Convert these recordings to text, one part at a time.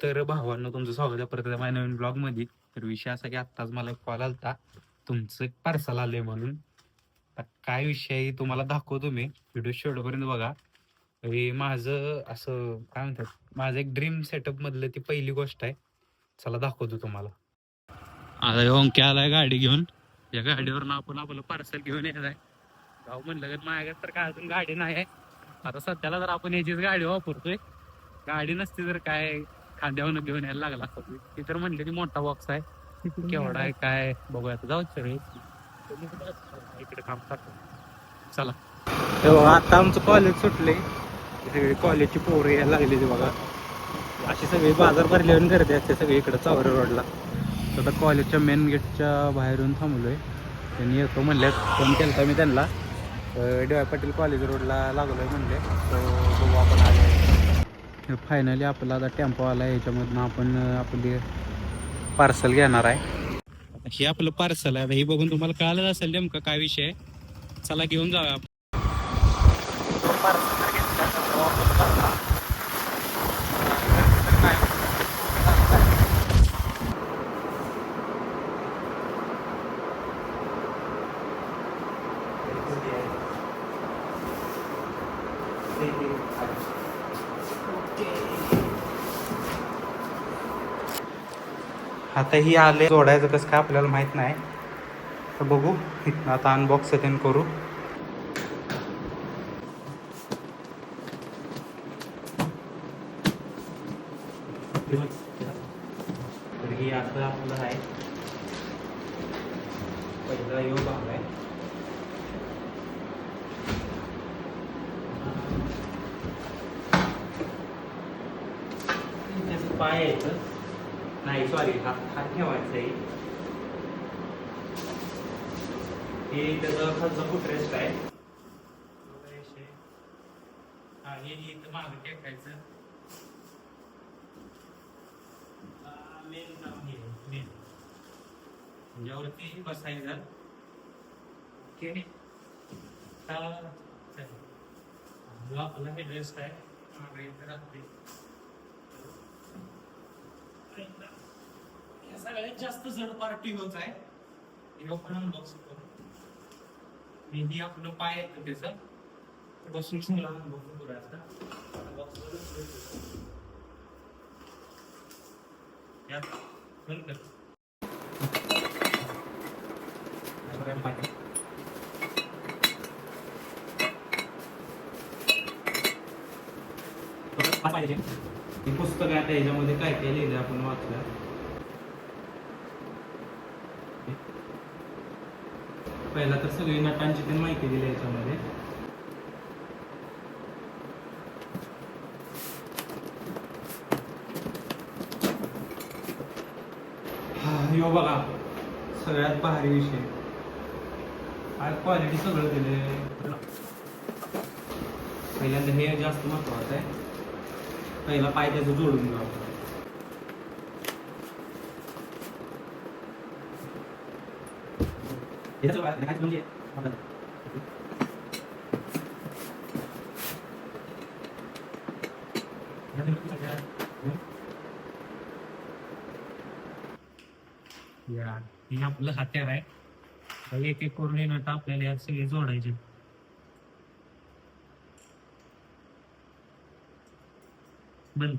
तर भावांना तुमचं स्वागत आहे परत माझ्या नवीन ब्लॉगमध्ये तर विषय असा की आत्ताच मला एक कॉल आलता. तुमचं एक पार्सल आलंय म्हणून. आता काय विषय आहे तुम्हाला दाखवतो मी. व्हिडिओ शेवटपर्यंत बघा. हे माझं असं काय म्हणतात माझं एक ड्रीम सेटअप मधलं ती पहिली गोष्ट आहे. चला दाखवतो तुम्हाला. आता ओंके आलाय गाडी घेऊन. या गाडीवरनं आपण आपलं पार्सल घेऊन येत आहे. भाऊ म्हणलं का माझ्याकडे तर काय अजून गाडी नाही आहे. आता सध्याला जर आपण याचीच गाडी वापरतोय गाडी नसती तर काय खांद्यावर घेऊन यायला लागला. असता ती तर म्हणले की मोठा बॉक्स आहे. केवढा आहे काय बघूया जाऊ सगळे. इकडे काम करतो चला. आता आमचं कॉलेज सुटले सगळी कॉलेजची पोरं यायला लागली बघा. अशी सगळी बाजार भरले गर्दी असते सगळी इकडे चावरे रोडला तर आता कॉलेजच्या मेन गेटच्या बाहेरून थांबलोय. त्यांनी येतो म्हणले फोन केला मी त्यांना. डी वाय पाटील कॉलेज रोडला लागलोय म्हणले. तो बघू आपण आले फायनली आपला आता टेम्पो आला याच्यामधनं आपण आपली पार्सल घेणार आहे. हे आपलं पार्सल आहे. हे बघून तुम्हाला कळालं असेल नेमकं काय विषय चला घेऊन जाऊया आपण. आता ही आले. जोडायचं कसं काय आपल्याला माहीत नाही. तर बघू. इथनं आता अनबॉक्स अटेन करू. तर ही असं आपलं आहे. पहिला योग भाग आहे त्याचं पाय यायचं नाही सॉरी हात हात ठेवायचा आहे हे त्याचं खालचं फुटरेस्ट आहे आणि इथं मागं टेकायचं मेन काम हे मेन यावरती बसायचं ओके आपला हे ड्रेस आहे मागं राहते या सगळ्यात जास्त जड पार्टी होत आहे? हे ओपन अनबॉक्स करू. मी ही आपलं पाय येतं त्याचं? बसून शिंगला अनबॉक्स करायचं यात बंद कर. पाहिजे. हे पुस्तक आहे आता याच्यामध्ये काय काय लिहिलं आपण वाचलं. पहिला तर सगळी नटांची पण माहिती दिली याच्यामध्ये. यो बघा. सगळ्यात भारी विषय. आज क्वालिटी सगळं दिले पहिल्यांदा हे जास्त महत्वाचं आहे. पहिला पाय त्याचं जोडून घ्यावं म्हणजे या हे आपलं हत्यार आहे एक एक करून नट आपल्याला या सगळे जोडायचे बंद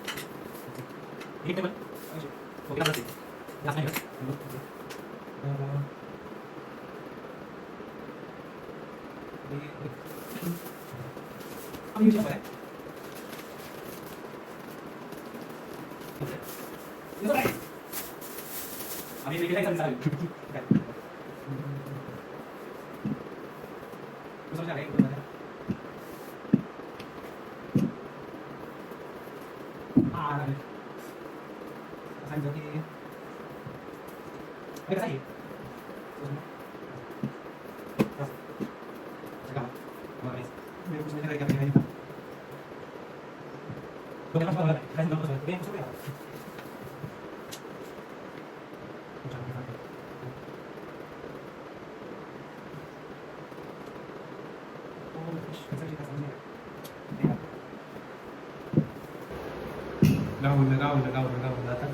Okay. bien 感情的。那个啥？Gracias.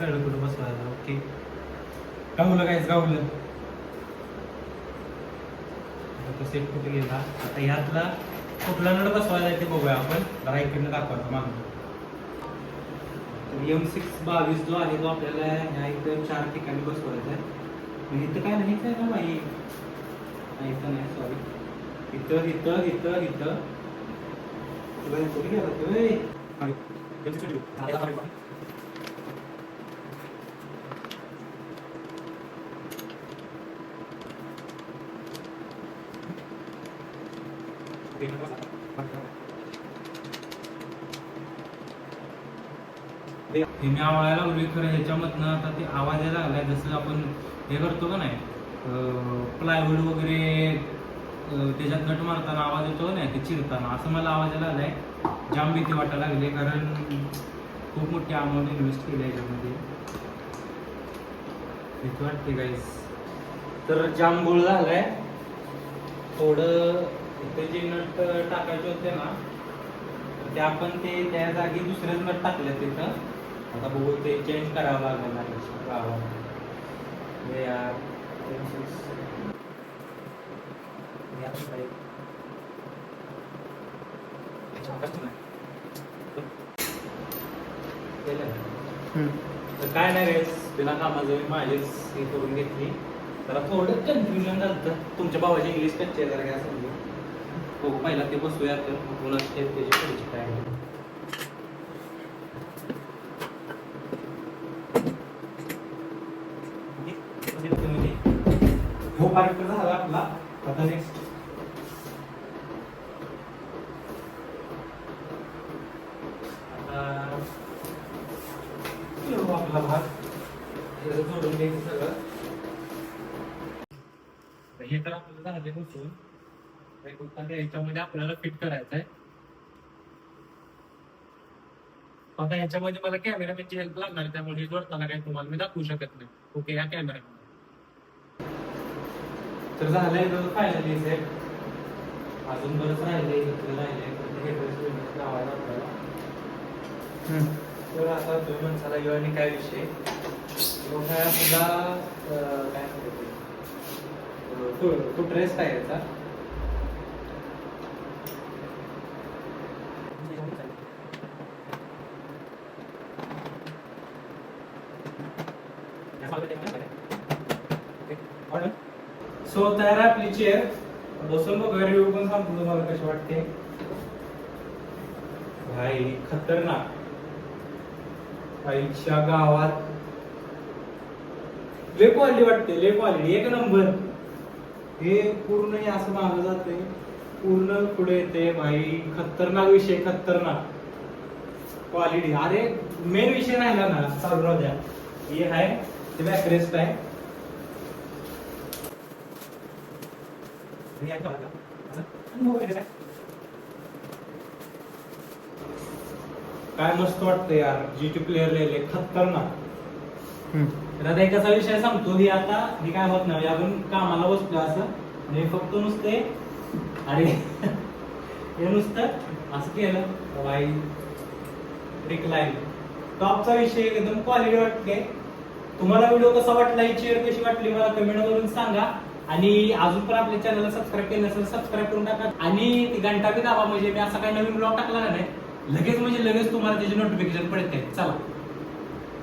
कळलं कुठं बसवायला ओके. गावलं कायच गावलं? आता सेट कुठे गेला? आता ह्यातला कुठला नळ बसवायला आहे ते बघूया आपण. जरा इकडनं दाखवतो मागं. एम सिक्स बावीस जो आहे तो आपल्याला ह्या इथं चार ठिकाणी बसवायचा आहे. पण इथं काय नाही काय ना बाई? नाही, इथं नाही सॉरी इथं इथं इथं इथं. तुला कुठे गेला तू, मी आवळायला उभी खरं ह्याच्यामधनं आता ते आवाज यायला लागलाय जसं आपण हे करतो का नाही प्लायवूड वगैरे त्याच्यात नट मारताना आवाज येतो का नाही ते चिरताना. असं मला आवाज यायला आलाय जाम भीती वाटायला लागली कारण खूप मोठी अमाऊंट इन्व्हेस्ट केली आहे याच्यामध्ये. भीती वाटते काहीच तर जाम गोळ झालाय. थोडं इथे जे नट टाकायचे होते ना ते आपण ते त्या जागी दुसरेच नट टाकले तिथं आता बघू ते चेंज करावं. हे. हे आता काय? तर नाही guys, बिना कामाचं मी माझीच हे करून घेतली जरा थोडं कन्फ्युजन झालं तुमच्या भावाची इंग्लिश कच्चे आहे जरा काय समजू हो पहिला ते बसूया तर पुन्हा ते त्याची परिचित आहे. हो पार्ट झाला आपला. आता नेक्स्ट ठेवू आपला भाग. हे जोडून घ्यायचं सगळं. हे तर आपल्याला झाले बसून. याच्यामध्ये आपल्याला फिट करायचं आहे आता याच्यामध्ये मला कॅमेरामॅनची हेल्प लागणार त्यामुळे जोडताना काही तुम्हाला मी दाखवू शकत नाही. ओके या कॅमेरा तर झालंय फायनली सेट अजून बरंच राहिलंय बिडर्स लावायला आपल्याला. तर आता तुम्ही म्हणसाला यो आणि काय विषय? काय काय म्हणतात ते? अं, तो तो ड्रेस काय याचा सो तयार आपली चेअर बसून बघ घरी पण सांगतो तुम्हाला कशी वाटते. भाई खतरनाक. आईच्या गावात. ले क्वालिटी वाटते ले क्वालिटी एक नंबर हे पूर्ण हे असं मागं जाते पूर्ण पुढे येते भाई. खतरनाक विषय खतरनाक. क्वालिटी अरे मेन विषय राहिला ना चालू राहू द्या हे आहे ते बॅकरेस्ट आहे हे आहे. काय मस्त वाटतं यार. जी टी प्लेअर लिहिले खतरनाक. तर आता एकाचा विषय सांगतो ही आता ही काय होत नाही. आपण कामाला बसलो असं. म्हणजे फक्त नुसते अरे हे नुसतं असं केलं. बाई रिक्लाईन टॉपचा विषय एकदम क्वालिटी वाटते तुम्हाला व्हिडिओ कसा वाटला ही चेअर कशी वाटली मला कमेंट करून सांगा. आणि अजून पण आपल्या चॅनलला सबस्क्राईब केलं नसेल सबस्क्राईब करून टाका. आणि ती घंटा बी दाबा म्हणजे मी असा काही नवीन ब्लॉग टाकला नाही. लगेच म्हणजे लगेच तुम्हाला त्याची नोटिफिकेशन पडते. चला.